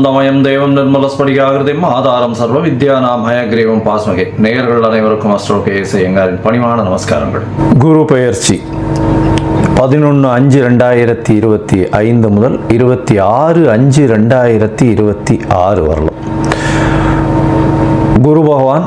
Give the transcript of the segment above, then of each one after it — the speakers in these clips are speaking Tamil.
ஆனந்தமயம் தெய்வம் நிர்மல ஸ்படிகாகிருதியும் ஆதாரம் சர்வ வித்யானாம் ஹயக்ரீவம் பாஸ்மகே. நேயர்கள் அனைவருக்கும் அஸ்ட்ரோ கேஎஸ் எங்காரின் பணிவான நமஸ்காரங்கள். குரு பெயர்ச்சி பதினொன்று அஞ்சு ரெண்டாயிரத்தி இருபத்தி ஐந்து முதல் இருபத்தி ஆறு அஞ்சு ரெண்டாயிரத்தி இருபத்தி ஆறு வரலாம். குரு பகவான்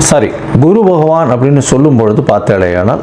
சரி குரு பகவான் அப்படின்னு சொல்லும் பொழுது பார்த்தாலேயானால்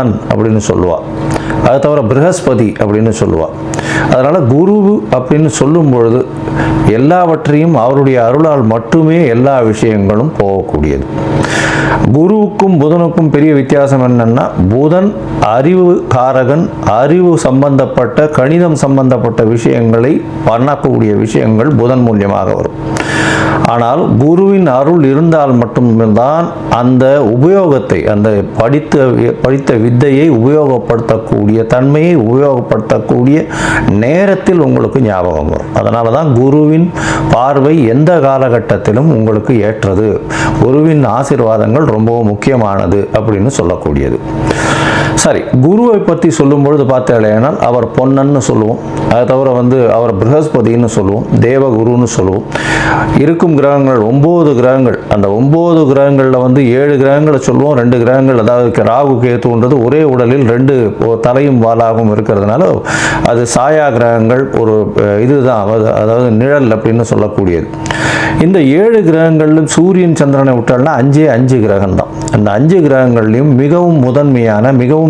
பொன்னன் அப்படின்னு சொல்லுவாள் அது தவிர ப்ரஹஸ்பதி அப்படின்னு சொல்லுவாள் அதனால் குரு அப்படின்னு சொல்லும் பொழுது எல்லாவற்றையும் அவருடைய அருளால் மட்டுமே எல்லா விஷயங்களும் போகக்கூடியது. குருவுக்கும் புதனுக்கும் பெரிய வித்தியாசம் என்னன்னா புதன் அறிவு காரகன் அறிவு சம்பந்தப்பட்ட கணிதம் சம்பந்தப்பட்ட விஷயங்களை பண்ணக்கூடிய விஷயங்கள் புதன் மூலியமாக வரும். ஆனால் குருவின் அருள் இருந்தால் மட்டும்தான் அந்த உபயோகத்தை அந்த படித்த படித்த வித்தையை உபயோகப்படுத்தக்கூடிய தன்மையை உபயோகப்படுத்தக்கூடிய நேரத்தில் உங்களுக்கு ஞாபகம் வரும். அதனால தான் குருவின் பார்வை எந்த காலகட்டத்திலும் உங்களுக்கு ஏற்றது. குருவின் ஆசிர்வாதங்கள் ரொம்பவும் முக்கியமானது அப்படின்னு சொல்லக்கூடியது. சாரி குருவை பற்றி சொல்லும் பொழுது பார்த்தேனால் அவர் பொன்னன்னு சொல்லுவோம். அதை தவிர வந்து அவர் ப்ரஹஸ்பதினு சொல்லுவோம் தேவகுருன்னு சொல்லுவோம். இருக்கும் கிரகங்கள் ஒம்பது கிரகங்கள். அந்த ஒம்பது கிரகங்களில் வந்து ஏழு கிரகங்களை சொல்லுவோம் ரெண்டு கிரகங்கள் அதாவது ராகு கேத்துன்றது ஒரே உடலில் ரெண்டு தலையும் வாலாகவும் இருக்கிறதுனால அது சாயா கிரகங்கள் ஒரு இதுதான். அதாவது- அதாவது நிழல் அப்படின்னு சொல்லக்கூடியது. இந்த ஏழு கிரகங்களிலும் சூரியன் சந்திரனை விட்டால்னா அஞ்சே அஞ்சு கிரகம் தான் அந்த அஞ்சு கிரகங்கள்லையும் மிகவும் முதன்மையான மிகவும்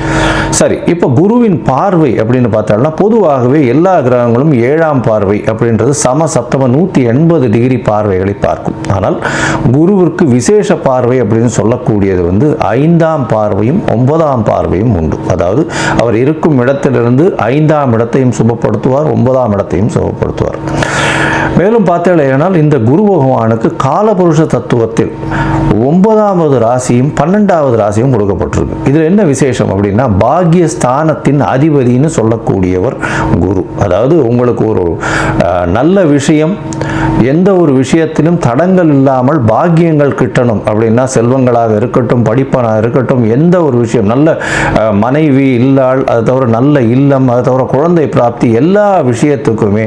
சரி இப்போ குருவின் பார்வை அப்படின்னு பார்த்தோம்னா பொதுவாகவே எல்லா கிரகங்களும் ஏழாம் பார்வை அப்படின்றது சம சப்தம நூற்றி எண்பது டிகிரி பார்வைகளை பார்க்கும். ஆனால் குருவிற்கு விசேஷ பார்வை அப்படின்னு சொல்லக்கூடியது வந்து ஐந்தாம் பார்வையும் ஒன்பதாம் பார்வையும் உண்டு. அதாவது அவர் இருக்கும் இடத்திலிருந்து ஐந்தாம் இடத்தையும் சுபப்படுத்துவார் ஒன்பதாம் இடத்தையும் சுபப்படுத்துவார். மேலும் பார்த்தேனால் இந்த குரு பகவானுக்கு காலபுருஷ தத்துவத்தில் ஒன்பதாவது ராசியும் பன்னெண்டாவது ராசியும் கொடுக்கப்பட்டிருக்கு. இதில் என்ன விசேஷம் அப்படின்னா பாக்யஸ்தானத்தின் அதிபதின்னு சொல்லக்கூடியவர் குரு. அதாவது உங்களுக்கு ஒரு நல்ல விஷயம் எந்த ஒரு விஷயத்திலும் தடங்கள் இல்லாமல் பாக்கியங்கள் கிட்டணும் அப்படின்னா செல்வங்களாக இருக்கட்டும் படிப்பனாக இருக்கட்டும் எந்த ஒரு விஷயம் நல்ல மனைவி இல்லாள் அது தவிர நல்ல இல்லம் அது தவிர குழந்தை பிராப்தி எல்லா விஷயத்துக்குமே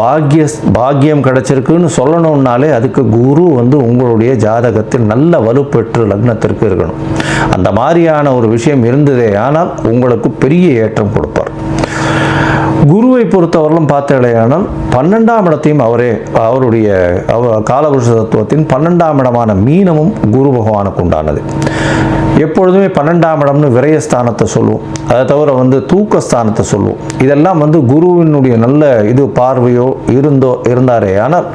பாக்கிய பாக்கியம் கிடைச்சிருக்குன்னு சொல்லணும்னாலே அதுக்கு குரு வந்து உங்களுடைய ஜாதகத்தில் நல்ல வலுப்பெற்று லக்னத்திற்கு இருக்கணும். அந்த மாதிரியான ஒரு விஷயம் இருந்ததே ஆனால் உங்களுக்கு பெரிய ஏற்றம் கொடுப்பார். குருவை பொறுத்தவரையிலும் பார்த்தேனால் பன்னெண்டாம் இடத்தையும் அவரே அவருடைய அவ காலபுருஷ தத்துவத்தின் பன்னெண்டாம் இடமான மீனமும் குரு பகவானுக்கு உண்டானது. எப்பொழுதுமே பன்னெண்டாம் இடம்னு விரயஸ்தானத்தை சொல்லுவோம். அதை தவிர வந்து தூக்கஸ்தானத்தை சொல்லுவோம். இதெல்லாம் வந்து குருவினுடைய நல்ல இது பார்வையோ இருந்தோ இருந்தாரே. ஆனால்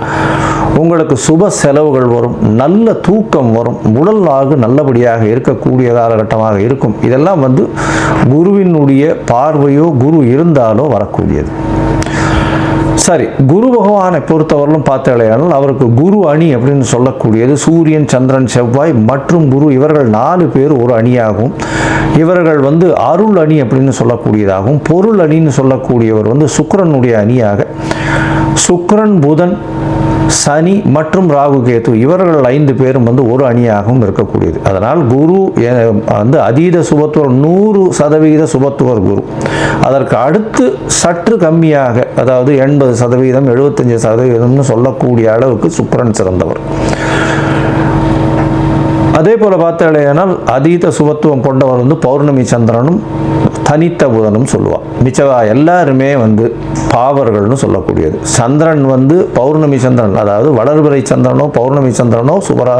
உங்களுக்கு சுப செலவுகள் வரும் நல்ல தூக்கம் வரும் உடல் ஆகு நல்லபடியாக இருக்கக்கூடிய காலகட்டமாக இருக்கும். இதெல்லாம் வந்து குருவினுடைய பார்வையோ குரு இருந்தாலோ வரக்கூடியது சரி குரு பகவானை பொறுத்தவரையிலும் பார்த்தாலேயானால் அவருக்கு குரு அணி அப்படின்னு சொல்லக்கூடியது சூரியன் சந்திரன் செவ்வாய் மற்றும் குரு இவர்கள் நாலு பேர் ஒரு அணியாகும். இவர்கள் வந்து அருள் அணி அப்படின்னு சொல்லக்கூடியதாகவும் பொருள் அணின்னு சொல்லக்கூடியவர் வந்து சுக்கரனுடைய அணியாக. சுக்கரன் புதன் சனி மற்றும் ராகு கேது இவர்கள் ஐந்து பேரும் வந்து ஒரு அணியாகவும் இருக்கக்கூடியது. அதனால் குரு எ- வந்து அதீத சுபத்துவர் நூறு சதவீத சுபத்துவர் குரு. அதற்கு அடுத்து சற்று கம்மியாக அதாவது எண்பது சதவீதம் எழுபத்தஞ்சு சதவீதம்னு சொல்லக்கூடிய அளவுக்கு சுக்கரன் சிறந்தவர். அதே போல் பார்த்தாலேயானால் அதீத சுபத்துவம் கொண்டவர் வந்து பௌர்ணமி சந்திரனும் தனித்த புதனும் சொல்லுவான் மிச்சவா எல்லாருமே வந்து பாவர்கள்னு சொல்லக்கூடியது. சந்திரன் வந்து பௌர்ணமி சந்திரன் அதாவது வளர்பிறை சந்திரனோ பௌர்ணமி சந்திரனோ சுபரா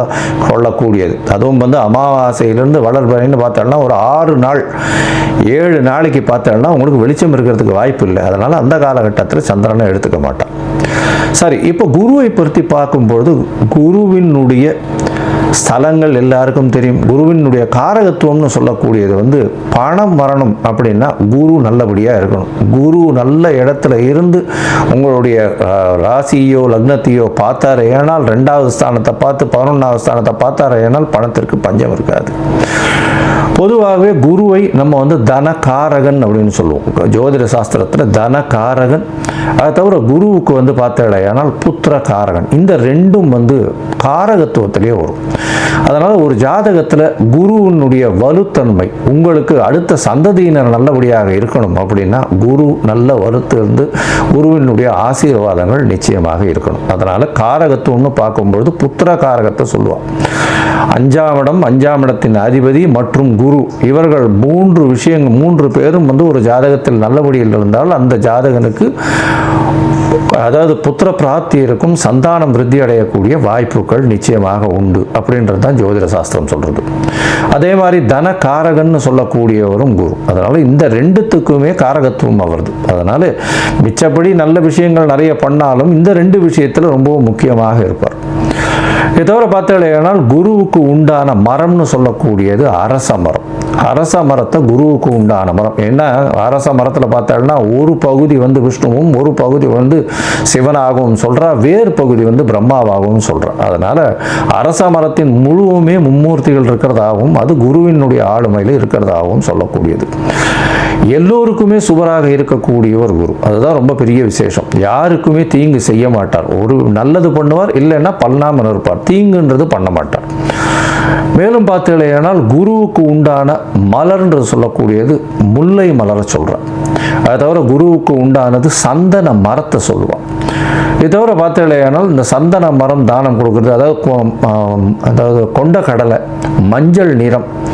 கொள்ளக்கூடியது. அதுவும் வந்து அமாவாசையிலிருந்து வளர்பிறைன்னு பார்த்தோம்னா ஒரு ஆறு நாள் ஏழு நாளைக்கு பார்த்தோம்னா உங்களுக்கு வெளிச்சம் இருக்கிறதுக்கு வாய்ப்பு இல்லை. அதனால் அந்த காலகட்டத்தில் சந்திரனை எடுத்துக்க மாட்டான். சரி இப்போ குருவை பற்றி பார்க்கும்பொழுது குருவினுடைய ஸ்தலங்கள் எல்லாருக்கும் தெரியும். குருவினுடைய காரகத்துவம்னு சொல்லக்கூடியது வந்து பணம் வரணும் அப்படின்னா குரு நல்லபடியாக இருக்கணும். குரு நல்ல இடத்துல இருந்து உங்களுடைய ராசியோ லக்னத்தையோ பார்த்தாரு ஏனால் ரெண்டாவது ஸ்தானத்தை பார்த்து பதினொன்றாவது ஸ்தானத்தை பார்த்தாரு ஏனால் பணத்திற்கு பஞ்சம் இருக்காது. பொதுவாகவே குருவை நம்ம வந்து தனகாரகன் அப்படின்னு சொல்லுவோம். ஜோதிட சாஸ்திரத்தில் தனகாரகன். அதை தவிர குருவுக்கு வந்து பார்த்தடையானால் புத்திர காரகன் இந்த ரெண்டும் வந்து காரகத்துவத்திலே வரும். அதனால் ஒரு ஜாதகத்தில் குருவினுடைய வலுத்தன்மை உங்களுக்கு அடுத்த சந்ததியினர் நல்லபடியாக இருக்கணும் அப்படின்னா குரு நல்ல வலுத்து இருந்து குருவினுடைய ஆசீர்வாதங்கள் நிச்சயமாக இருக்கணும். அதனால் காரகத்துவம்னு பார்க்கும்பொழுது புத்திர காரகத்தை சொல்லுவாள் அஞ்சாம் இடம் அஞ்சாம் இடத்தின் அதிபதி மற்றும் குரு. இவர்கள் மூன்று விஷயங்கள் மூன்று பேரும் வந்து ஒரு ஜாதகத்தில் நல்லபடியில் இருந்தால் அந்த ஜாதகனுக்கு அதாவது புத்திர பிராப்தி இருக்கும் சந்தானம் விருத்தி அடையக்கூடிய வாய்ப்புகள் நிச்சயமாக உண்டு அப்படின்றது தான் ஜோதிட சாஸ்திரம் சொல்கிறது அதே மாதிரி தன காரகன்னு சொல்லக்கூடியவரும் குரு. அதனால் இந்த ரெண்டுத்துக்குமே காரகத்துவம் அவரது. அதனால் மிச்சப்படி நல்ல விஷயங்கள் நிறைய பண்ணாலும் இந்த ரெண்டு விஷயத்தில் ரொம்பவும் முக்கியமாக இருப்பார். இதை தவிர பார்த்தீங்கன்னா குருவுக்கு உண்டான மரம்னு சொல்லக்கூடியது அரச மரம். அரச மரத்தை குருவுக்கு உண்டான மரம். ஏன்னா அரச மரத்தில் பார்த்தோம்னா ஒரு பகுதி வந்து விஷ்ணுவும் ஒரு பகுதி வந்து சிவனாகவும் சொல்கிறா வேறு பகுதி வந்து பிரம்மாவாகவும் சொல்கிறா அதனால் அரச மரத்தின் முழுவுமே மும்மூர்த்திகள் இருக்கிறதாகவும் அது குருவினுடைய ஆளுமையில் இருக்கிறதாகவும் சொல்லக்கூடியது. எல்லோருக்குமே சுவராக இருக்கக்கூடிய ஒரு குரு. அதுதான் ரொம்ப பெரிய விசேஷம். யாருக்குமே தீங்கு செய்ய மாட்டார். ஒரு நல்லது பண்ணுவார் இல்லைன்னா பண்ணாமல் இருப்பார் தீங்குன்றது பண்ண மாட்டார். மேலும் பார்த்தீங்களேனால் குருவுக்கு உண்டான மலர்ன்றது சொல்லக்கூடியது முல்லை மலரை சொல்கிறேன் அதை தவிர குருவுக்கு உண்டானது சந்தன மரத்தை சொல்லுவான் இது தவிர பார்த்தீங்களேனால் இந்த சந்தன மரம் தானம் கொடுக்குறது. அதாவது கொ- அதாவது கொண்ட கடலை மஞ்சள் நிறம்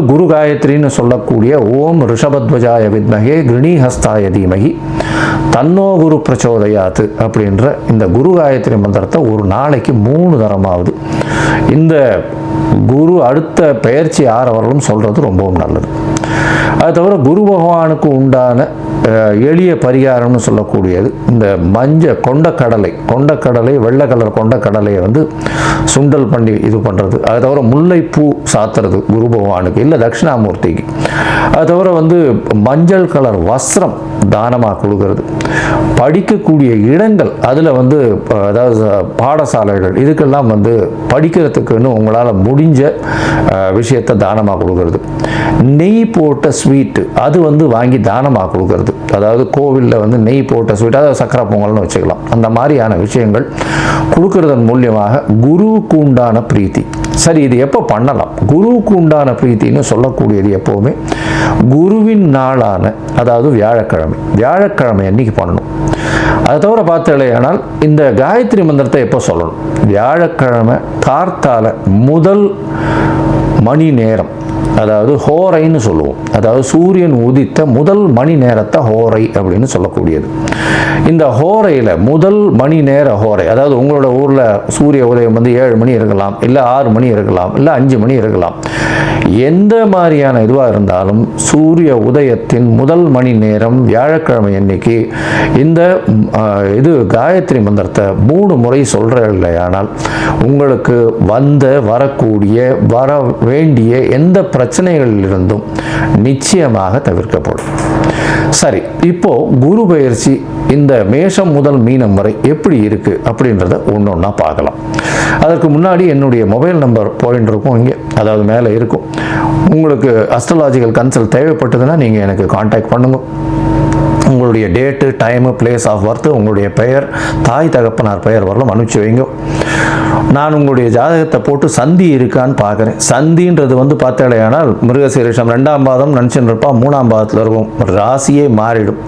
குரு காயத்ரின்னு சொல்லக்கூடிய ஓம் ரிஷபத்வஜாய வித்மகே கிருணிஹஸ்தாய தீமகி. தன்னோ குரு பிரச்சோதயாத்து அப்படின்ற இந்த குரு காயத்ரி மந்திரத்தை ஒரு நாளைக்கு மூணு தரமாவது. இந்த குரு அடுத்த பயிற்சி ஆறவர்களும் சொல்கிறது ரொம்பவும் நல்லது. அது தவிர குரு பகவானுக்கு உண்டான எளிய பரிகாரம்னு சொல்லக்கூடியது இந்த மஞ்ச கொண்டக்கடலை கொண்டக்கடலை வெள்ளை கலர் கொண்டக்கடலையை வந்து சுண்டல் பண்ணி இது பண்ணுறது அது தவிர முல்லைப்பூ சாத்துறது குரு பகவானுக்கு இல்லை தட்சிணாமூர்த்திக்கு. அது தவிர வந்து மஞ்சள் கலர் வஸ்திரம் தானமாக கொடுக்கறது? படிக்கக்கூடிய இடங்கள் அதில் வந்து அதாவது பாடசாலைகள் இதுக்கெல்லாம் வந்து படிக்கிறதுக்குன்னு உங்களால் முடிஞ்ச விஷயத்தை தானமாக கொடுக்கறது. நெய் போட்ட ஸ்வீட்டு அது வந்து வாங்கி தானமாக கொடுக்கறது. அதாவது கோவிலில் வந்து நெய் போட்ட ஸ்வீட் அதாவது சக்கரை பொங்கல்னு வச்சுக்கலாம். அந்த மாதிரியான விஷயங்கள் கொடுக்கறதன் மூலியமாக குருவுக்கு உண்டான பிரீத்தி. சரி இது எப்போ பண்ணலாம்? குருவுக்கு உண்டான பிரீத்தின்னு சொல்லக்கூடியது எப்போவுமே குருவின் நாளான அதாவது வியாழக்கிழமை. வியாழக்கிழமை அன்னைக்கு பண்ணணும். அதை தவிர பார்த்தாலேயானால் இந்த காயத்ரி மந்திரத்தை எப்போ சொல்லணும்? வியாழக்கிழமை கார்த்தால முதல் மணி நேரம் அதாவது ஹோரைன்னு சொல்லுவோம். அதாவது சூரியன் உதித்த முதல் மணி நேரத்தை ஹோரை அப்படின்னு சொல்லக்கூடியது. இந்த ஹோரையில் முதல் மணி நேர ஹோரை அதாவது உங்களோட ஊரில் சூரிய உதயம் வந்து ஏழு மணி இருக்கலாம் இல்லை ஆறு மணி இருக்கலாம் இல்லை அஞ்சு மணி இருக்கலாம். எந்த மாதிரியான இதுவாக இருந்தாலும் சூரிய உதயத்தின் முதல் மணி நேரம் வியாழக்கிழமை அன்னைக்கு இந்த இது காயத்ரி மந்திரத்தை மூணு முறை சொல்கிற இல்லையானால் உங்களுக்கு வந்த வரக்கூடிய வர வேண்டிய எந்த பிரச்சனைகளிலிருந்தும் நிச்சயமாக தவிர்க்கப்படும். சரி இப்போ குரு பயிற்சி இந்த மேஷம் முதல் மீனம் வரை எப்படி இருக்கு அப்படின்றத ஒன்று ஒன்றா பார்க்கலாம். அதற்கு முன்னாடி என்னுடைய மொபைல் நம்பர் பாயிண்ட் இருக்கும் இங்கே அதாவது மேலே இருக்கும். உங்களுக்கு அஸ்ட்ராலாஜிக்கல் கன்சல்ட் தேவைப்பட்டதுன்னா நீங்கள் எனக்கு காண்டாக்ட் பண்ணுங்க. உங்களுடைய date time place of birth உங்களுடைய பெயர் தாய் தகப்பனார் பெயர் வரலாம் அனுப்பிச்சு வைங்க. நான் உங்களுடைய ஜாதகத்தை போட்டு சந்தி இருக்கான்னு பார்க்குறேன். சந்தின்றது வந்து பார்த்தாலேயானால் மிருகசீரிஷம் ரெண்டாம் பாதம் நினச்சின்னு மூணாம் பாதத்தில் இருக்கும். ராசியே மாறிடும்.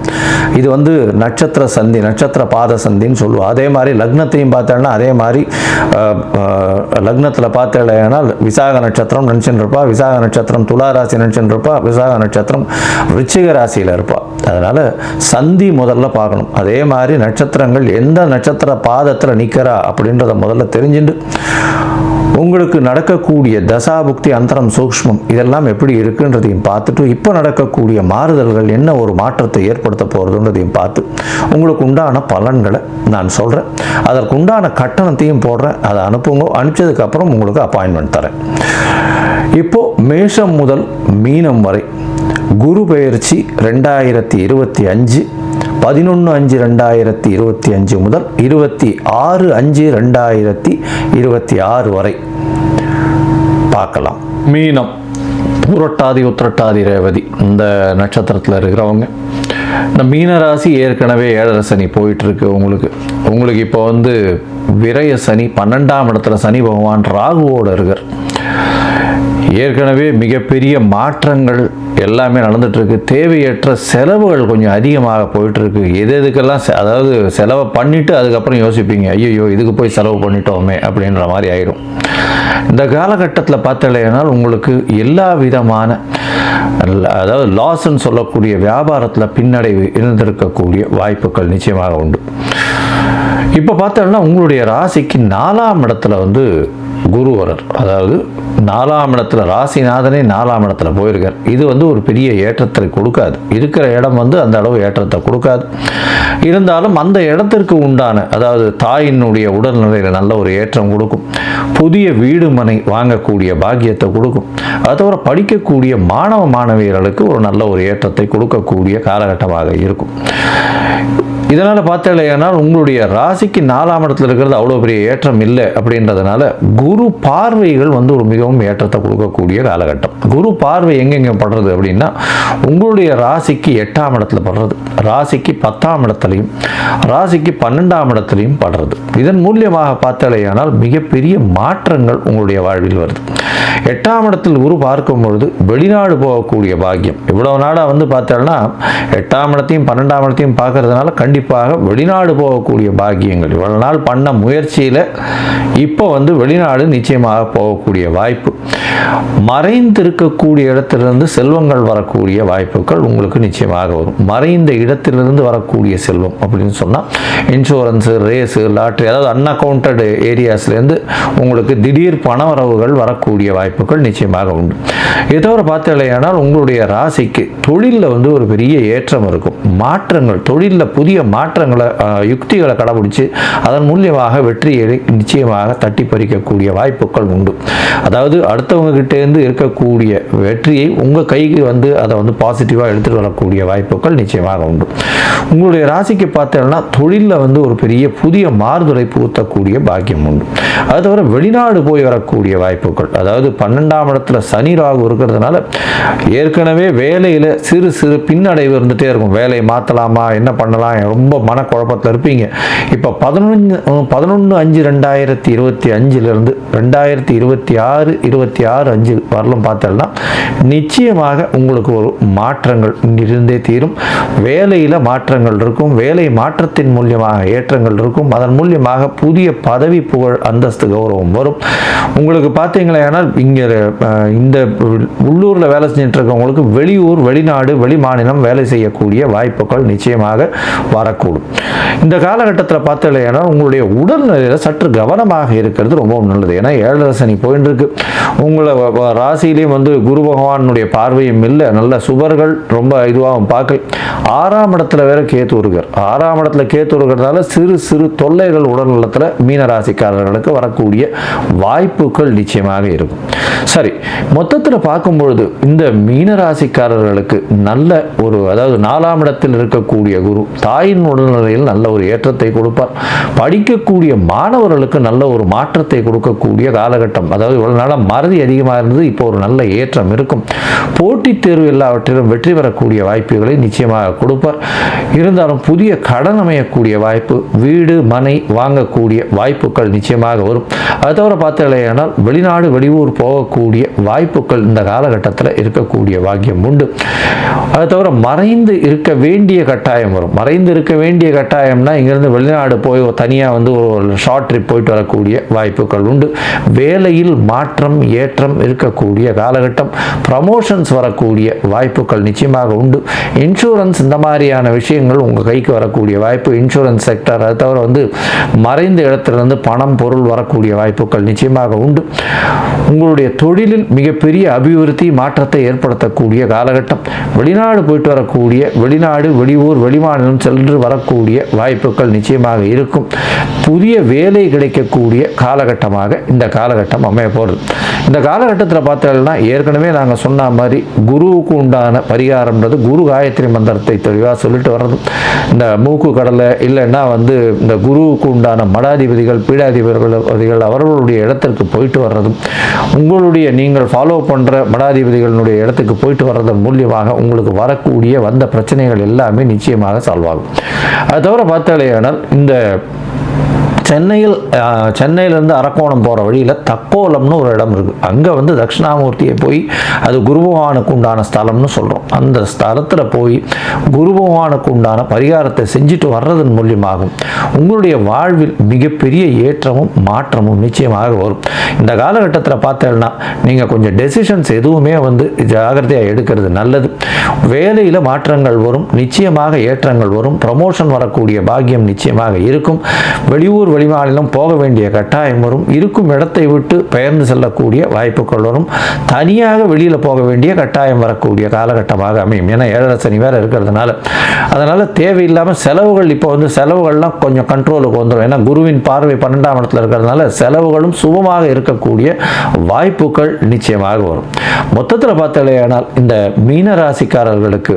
இது வந்து நட்சத்திர சந்தி நட்சத்திர பாத சந்தின்னு சொல்லுவோம். அதே மாதிரி லக்னத்தையும் பார்த்தேன்னா அதே மாதிரி லக்னத்தில் பார்த்தாலேயானால் விசாக நட்சத்திரம் நினச்சின்னு இருப்பா விசாக நட்சத்திரம் துலா ராசி நினச்சின்னு இருப்பா விசாக நட்சத்திரம் ரிச்சிக ராசியில் இருப்பாள் அதனால் சந்தி முதல்ல பார்க்கணும். அதே மாதிரி நட்சத்திரங்கள் எந்த நட்சத்திர பாதத்தில் நிற்கிறா அப்படின்றத முதல்ல தெரிஞ்சுட்டு உங்களுக்கு நடக்கக்கூடிய தசாபுக்தி அந்தரம் சூக்ஷ்மம் இதெல்லாம் எப்படி இருக்குன்றதையும் பார்த்துட்டு இப்போ நடக்கக்கூடிய மாறுதல்கள் என்ன ஒரு மாற்றத்தை ஏற்படுத்த போகிறதுன்றதையும் பார்த்து உங்களுக்கு உண்டான பலன்களை நான் சொல்கிறேன் அதற்கு உண்டான கட்டணத்தையும் போடுறேன். அதை அனுப்புங்க. அனுப்பிச்சதுக்கப்புறம் உங்களுக்கு அப்பாயின்மெண்ட் தரேன். இப்போது மேஷம் முதல் மீனம் வரை குரு பெயர்ச்சி ரெண்டாயிரத்தி இருபத்தி அஞ்சு பதினொன்று அஞ்சு ரெண்டாயிரத்தி இருபத்தி அஞ்சு முதல் இருபத்தி ஆறு அஞ்சு ரெண்டாயிரத்தி இருபத்தி ஆறு வரை. பார்க்கலாம். மீனம் புரட்டாதி உத்திரட்டாதி ரேவதி இந்த நட்சத்திரத்தில் இருக்கிறவங்க. இந்த மீனராசி ஏற்கனவே ஏழரை சனி போயிட்டுருக்கு உங்களுக்கு. உங்களுக்கு இப்போ வந்து விரய சனி பன்னெண்டாம் இடத்துல சனி பகவான் ராகுவோடு இருக்கார். ஏற்கனவே மிகப்பெரிய மாற்றங்கள் எல்லாமே நடந்துகிட்ருக்கு தேவையற்ற செலவுகள் கொஞ்சம் அதிகமாக போயிட்டுருக்கு. எது எதுக்கெல்லாம் அதாவது செலவை பண்ணிவிட்டு அதுக்கப்புறம் யோசிப்பீங்க. ஐயோ இதுக்கு போய் செலவு பண்ணிட்டோமே அப்படின்ற மாதிரி ஆயிடும் இந்த காலகட்டத்தில் பார்த்தலையானால் உங்களுக்கு எல்லா விதமான அதாவது லாஸ்ன்னு சொல்லக்கூடிய வியாபாரத்தில் பின்னடைவு இருந்திருக்கக்கூடிய வாய்ப்புகள் நிச்சயமாக உண்டு. இப்போ பார்த்தோம்னா உங்களுடைய ராசிக்கு நாலாம் இடத்துல வந்து குருவரர். அதாவது நாலாம் இடத்துல ராசிநாதனே நாலாம் இடத்துல போயிருக்கார். இது வந்து ஒரு பெரிய ஏற்றத்தை கொடுக்காது. இருக்கிற இடம் வந்து அந்த அளவு ஏற்றத்தை கொடுக்காது. இருந்தாலும் அந்த இடத்திற்கு உண்டான அதாவது தாயினுடைய உடல்நிலையில் நல்ல ஒரு ஏற்றம் கொடுக்கும். புதிய வீடு மனை வாங்கக்கூடிய பாக்கியத்தை கொடுக்கும். அது தவிர படிக்கக்கூடிய மாணவ மாணவியர்களுக்கு ஒரு நல்ல ஒரு ஏற்றத்தை கொடுக்கக்கூடிய காலகட்டமாக இருக்கும். இதனால் பார்த்தலையானால் உங்களுடைய ராசிக்கு நாலாம் இடத்துல இருக்கிறது அவ்வளோ பெரிய ஏற்றம் இல்லை அப்படின்றதுனால குரு பார்வைகள் வந்து ஒரு மிகவும் ஏற்றத்தை கொடுக்கக்கூடிய காலகட்டம். குரு பார்வை எங்கெங்க படுறது அப்படின்னா உங்களுடைய ராசிக்கு எட்டாம் இடத்துல படுறது ராசிக்கு பத்தாம் இடத்துலையும் ராசிக்கு பன்னெண்டாம் இடத்துலையும் படுறது. இதன் மூலியமாக பார்த்தாலேயானால் மிகப்பெரிய மாற்றங்கள் உங்களுடைய வாழ்வில் வருது. எட்டாம் இடத்தில் குரு பார்க்கும் பொழுது வெளிநாடு போகக்கூடிய பாக்கியம். இவ்வளவு நாளாக வந்து பார்த்தோம்னா எட்டாம் இடத்தையும் பன்னெண்டாம் இடத்தையும் பார்க்கறதுனால கண்டிப்பாக வெளிநாடு போகக்கூடிய பாக்கியங்கள். இவ்வளவு நாள் பண்ண முயற்சியில் இப்போ வந்து வெளிநாடு நிச்சயமாக போகக்கூடிய வாய்ப்பு. மறைந்திருக்கக்கூடிய இடத்திலிருந்து செல்வங்கள் வரக்கூடிய வாய்ப்புகள் உங்களுக்கு நிச்சயமாக வரும். மறைந்த இடத்திலிருந்து வரக்கூடிய செல்வம் அப்படின்னு சொன்னால் இன்சூரன்ஸு ரேஸு லாட்ரி அதாவது அன்அக்கௌண்டட் ஏரியாஸ்லேருந்து உங்களுக்கு திடீர் பணவரவுகள் வரக்கூடிய வாய்ப்புகள் நிச்சயமாக உண்டு. இதை தவிர உங்களுடைய ராசிக்கு தொழிலில் வந்து ஒரு பெரிய ஏற்றம் இருக்கும். மாற்றங்கள் தொழிலில் புதிய மாற்றங்களை யுக்திகளை கடைபிடிச்சு அதன் மூலியமாக வெற்றியை நிச்சயமாக தட்டி பறிக்கக்கூடிய வாய்ப்புகள் உண்டு. அதாவது அடுத்தவங்க கிட்டேருந்து இருக்கக்கூடிய வெற்றியை உங்கள் கைக்கு வந்து அதை வந்து பாசிட்டிவாக எடுத்துகிட்டு வரக்கூடிய வாய்ப்புகள் நிச்சயமாக உண்டு. உங்களுடைய ராசிக்கு பார்த்தீங்கன்னா தொழிலில் வந்து ஒரு பெரிய புதிய மாறுதலை புகுத்தக்கூடிய பாக்கியம் உண்டு. அது தவிர வெளிநாடு போய் வரக்கூடிய வாய்ப்புகள் அதாவது பன்னெண்டாம் இடத்துல சனி ராகு இருக்கிறதுனால ஏற்கனவே வேலையில் சிறு சிறு பின்னடைவு இருந்துகிட்டே இருக்கும். வேலையை மாற்றலாமா என்ன பண்ணலாம் ரொம்ப மனக்குழப்பத்தில் இருப்பீங்க. இப்போ பதினொன்று பதினொன்று அஞ்சு ரெண்டாயிரத்தி இருபத்தி அஞ்சுலேருந்து ரெண்டாயிரத்தி இருபத்தி ஆறு இருபத்தி ஆறு அஞ்சு வரலும் பார்த்தோம்னா நிச்சயமாக உங்களுக்கு ஒரு மாற்றங்கள் இருந்தே தீரும். வேலையில் மாற்றங்கள் இருக்கும். வேலை மாற்றத்தின் மூலியமாக ஏற்றங்கள் இருக்கும். அதன் மூலியமாக புதிய பதவி புகழ் அந்தஸ்து கௌரவம் வரும். உங்களுக்கு பார்த்தீங்களேனால் இங்கே இந்த உள்ளூரில் வேலை செஞ்சுட்டு இருக்கவங்களுக்கு வெளியூர் வெளிநாடு வெளி மாநிலம் வேலை செய்யக்கூடிய வாய்ப்புகள் நிச்சயமாக வரக்கூடும். இந்த காலகட்டத்தில் பார்த்தீங்கன்னா உங்களுடைய உடல்நிலையில் சற்று கவனமாக இருக்கிறது ரொம்பவும் நல்லது. ஏன்னா ஏழரை சனி போயின்னு இருக்கு. உங்களை ராசியிலையும் வந்து குரு பகவானுடைய பார்வையும் இல்லை. நல்ல சுபர்கள் ரொம்ப இதுவாகவும் பார்க்க ஆறாம் இடத்துல வேற கேத்து இருக்கார் ஆறாம் இடத்துல கேத்து இருக்கிறதுனால சிறு சிறு தொல்லைகள் உடல்நலத்தில் மீனராசிக்காரர்களுக்கு வரக்கூடிய வாய்ப்புகள் நிச்சயமாக இருக்கும். சரி மொத்தத்தில் பார்க்கும் பொழுது இந்த மீனராசிக்காரர்களுக்கு நல்ல ஒரு அதாவது நாலாம் இடத்தில் இருக்கக்கூடிய குரு தாய் தாயின் உடல்நிலையில் நல்ல ஒரு ஏற்றத்தை கொடுப்பார். படிக்கக்கூடிய மாணவர்களுக்கு நல்ல ஒரு மாற்றத்தை கொடுக்கக்கூடிய காலகட்டம். அதாவது இவ்வளோ நாளாக மறதி அதிகமாக இருந்தது இப்போ ஒரு நல்ல ஏற்றம் இருக்கும். போட்டித் தேர்வு எல்லாவற்றிலும் வெற்றி பெறக்கூடிய வாய்ப்புகளை நிச்சயமாக கொடுப்பார். இருந்தாலும் புதிய கடன் அமையக்கூடிய வாய்ப்பு வீடு மனை வாங்கக்கூடிய வாய்ப்புகள் நிச்சயமாக வரும். அது தவிர பார்த்தீங்களேனால் வெளிநாடு வெளியூர் போகக்கூடிய வாய்ப்புகள் இந்த காலகட்டத்தில் இருக்கக்கூடிய பாக்கியம் உண்டு. அது தவிர மறைந்து இருக்க வேண்டிய கட்டாயம் வரும். மறைந்து இருக்க இருக்க வேண்டிய கட்டாயம்னா இங்கேருந்து வெளிநாடு போய் தனியாக வந்து ஒரு ஷார்ட் ட்ரிப் போயிட்டு வரக்கூடிய வாய்ப்புகள் உண்டு. வேலையில் மாற்றம் ஏற்றம் இருக்கக்கூடிய காலகட்டம் ப்ரமோஷன்ஸ் வரக்கூடிய வாய்ப்புகள் நிச்சயமாக உண்டு. இன்சூரன்ஸ் இந்த மாதிரியான விஷயங்கள் உங்கள் கைக்கு வரக்கூடிய வாய்ப்பு. இன்சூரன்ஸ் செக்டர் அது தவிர வந்து மறைந்த இடத்துலேருந்து பணம் பொருள் வரக்கூடிய வாய்ப்புகள் நிச்சயமாக உண்டு. உங்களுடைய தொழிலில் மிகப்பெரிய அபிவிருத்தி மாற்றத்தை ஏற்படுத்தக்கூடிய காலகட்டம். வெளிநாடு போயிட்டு வரக்கூடிய வெளிநாடு வெளியூர் வெளிமாநிலம் சென்று வரக்கூடிய வாய்ப்புகள் நிச்சயமாக இருக்கும். புதிய வேலை கிடைக்கக்கூடிய காலகட்டமாக இந்த காலகட்டம் அமைய போகிறது இந்த காலகட்டத்தில் பார்த்தீங்கன்னா ஏற்கனவே நாங்கள் சொன்ன மாதிரி குருவுக்கு உண்டான பரிகாரம்ன்றது குரு காயத்ரி மந்திரத்தை தெளிவாக சொல்லிட்டு வர்றது. இந்த மூக்கு கடலை இல்லைன்னா வந்து இந்த குருவுக்கு உண்டான மடாதிபதிகள் பீடாதிபதிகள் அவர்களுடைய இடத்திற்கு போயிட்டு வர்றதும் உங்களுடைய நீங்கள் ஃபாலோ பண்ணுற மடாதிபதிகளுடைய இடத்துக்கு போயிட்டு வர்றதன் மூலியமாக உங்களுக்கு வரக்கூடிய வந்த பிரச்சனைகள் எல்லாமே நிச்சயமாக சால்வ் ஆகும். அது தவிர பார்த்தாலேயானால் இந்த சென்னையில் சென்னையிலேருந்து அரக்கோணம் போகிற வழியில் தக்கோலம்னு ஒரு இடம் இருக்குது அங்கே வந்து தட்சிணாமூர்த்தியை போய் அது குருபகவானுக்கு உண்டான ஸ்தலம்னு சொல்கிறோம் அந்த ஸ்தலத்தில் போய் குருபகவானுக்கு உண்டான பரிகாரத்தை செஞ்சுட்டு வர்றதன் மூலியமாகும் உங்களுடைய வாழ்வில் மிகப்பெரிய ஏற்றமும் மாற்றமும் நிச்சயமாக வரும். இந்த காலகட்டத்தில் பார்த்தேன்னா நீங்கள் கொஞ்சம் டெசிஷன்ஸ் எதுவுமே வந்து ஜாகிரதையாக எடுக்கிறது நல்லது. வேலையில் மாற்றங்கள் வரும் நிச்சயமாக ஏற்றங்கள் வரும் ப்ரமோஷன் வரக்கூடிய பாக்கியம் நிச்சயமாக இருக்கும். வெளியூர் வெளிமாநிலம் போக வேண்டிய கட்டாயம் வரும். இருக்கும் இடத்தை விட்டு பெயர்ந்து செல்லக்கூடிய வாய்ப்புகள் வரும். தனியாக வெளியில் போக வேண்டிய கட்டாயம் வரக்கூடிய காலகட்டமாக அமையும். ஏன்னா ஏழரை சனி வேறு இருக்கிறதுனால. அதனால் தேவையில்லாமல் செலவுகள் இப்போ வந்து செலவுகள்லாம் கொஞ்சம் கண்ட்ரோலுக்கு வந்துடும் ஏன்னா குருவின் பார்வை பன்னெண்டாம் இடத்துல இருக்கிறதுனால செலவுகளும் சுபமாக இருக்கக்கூடிய வாய்ப்புகள் நிச்சயமாக வரும். மொத்தத்தில் பார்த்தாலேயானால் இந்த மீனராசிக்காரர்களுக்கு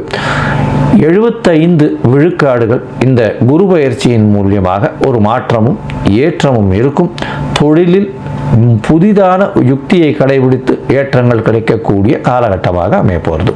எழுபத்தைந்து விழுக்காடுகள் இந்த குரு பயிற்சியின் மூலியமாக ஒரு மாற்றமும் ஏற்றமும் இருக்கும். தொழிலில் புதிதான யுக்தியை கடைபிடித்து ஏற்றங்கள் கிடைக்கக்கூடிய காலகட்டமாக அமைய போகிறது